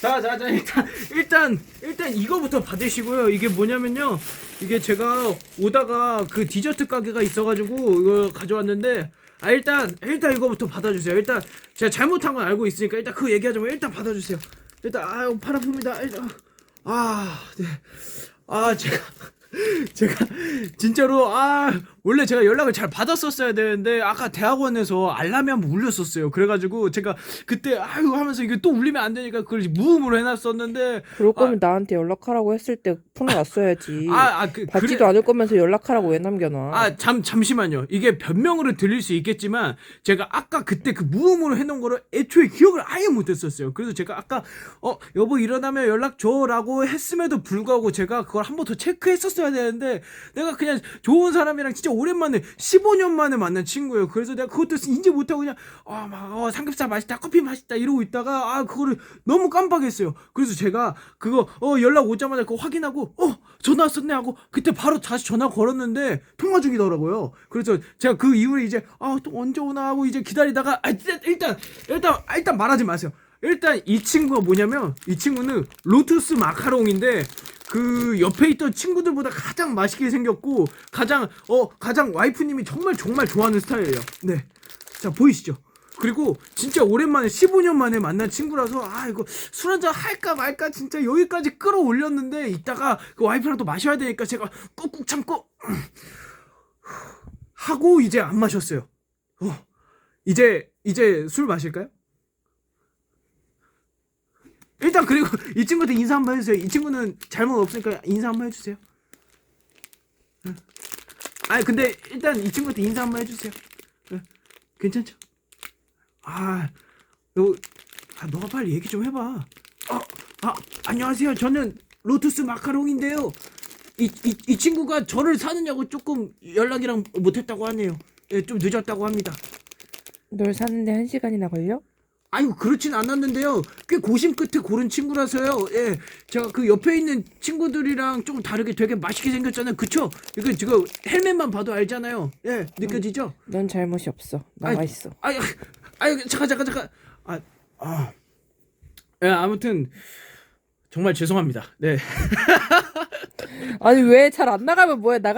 자, 자, 자, 일단, 일단, 일단 이거부터 받으시고요. 이게 뭐냐면요. 이게 제가 오다가 그 디저트 가게가 있어가지고 이걸 가져왔는데, 아, 일단, 일단 이거부터 받아주세요. 일단, 제가 잘못한 건 알고 있으니까 일단 그 얘기하지 말고 일단 받아주세요. 일단, 아유, 팔 아픕니다. 일단, 아, 네. 아, 제가. 제가 진짜로 아 원래 제가 연락을 잘 받았었어야 되는데 아까 대학원에서 알람이 한번 울렸었어요. 그래가지고 제가 그때 아유 하면서 이게 또 울리면 안 되니까 그걸 무음으로 해놨었는데 그럴 거면 나한테 연락하라고 했을 때 풀어놨어야지. 아 아 그 받지도 않을 거면서 연락하라고 왜 남겨놔? 아, 잠, 잠시만요. 이게 변명으로 들릴 수 있겠지만, 제가 아까 그때 그 무음으로 해놓은 거를 애초에 기억을 아예 못했었어요. 그래서 제가 아까, 어, 여보 일어나면 연락 줘. 라고 했음에도 불구하고 제가 그걸 한 번 더 체크했었어야 되는데, 내가 그냥 좋은 사람이랑 진짜 오랜만에, 15년 만에 만난 친구예요. 그래서 내가 그것도 인지 못하고 그냥, 아, 막, 어, 삼겹살 맛있다, 커피 맛있다, 이러고 있다가, 아, 그거를 너무 깜빡했어요. 그래서 제가 그거, 어, 연락 오자마자 그거 확인하고, 어, 전화 왔었네 하고, 그때 바로 다시 전화 걸었는데, 통화 중이더라고요. 그래서 제가 그 이후에 이제, 아, 또 언제 오나 하고 이제 기다리다가, 아, 일단, 일단, 일단, 아, 일단 말하지 마세요. 일단 이 친구가 뭐냐면, 이 친구는 로투스 마카롱인데, 그 옆에 있던 친구들보다 가장 맛있게 생겼고, 가장, 어, 가장 와이프님이 정말 정말 좋아하는 스타일이에요. 네. 자, 보이시죠? 그리고 진짜 오랜만에 15년 만에 만난 친구라서 아 이거 술 한잔 할까 말까 진짜 여기까지 끌어올렸는데 이따가 그 와이프랑 또 마셔야 되니까 제가 꾹꾹 참고 하고 이제 안 마셨어요. 어, 이제 이제 술 마실까요? 일단 그리고 이 친구한테 인사 한번 해주세요. 이 친구는 잘못 없으니까 인사 한번 해주세요. 응. 아니 근데 일단 이 친구한테 인사 한번 해주세요. 응. 괜찮죠? 아, 너, 아, 너가 빨리 얘기 좀 해봐. 어, 아, 안녕하세요. 저는 로투스 마카롱인데요. 이, 이, 이 친구가 저를 사느냐고 조금 연락이랑 못했다고 하네요. 예, 좀 늦었다고 합니다. 널 사는데 한 시간이나 걸려? 아유, 그렇진 않았는데요. 꽤 고심 끝에 고른 친구라서요. 예, 제가 그 옆에 있는 친구들이랑 좀 다르게 되게 맛있게 생겼잖아요. 그쵸? 이거 지금 헬멧만 봐도 알잖아요. 예, 느껴지죠? 넌 잘못이 없어. 나와 아이, 있어. 아유, 아유, 잠깐, 잠깐, 잠깐. 아, 아. 예, 아무튼 정말 죄송합니다. 네. 아니 왜 잘 안 나가면 뭐야? 나가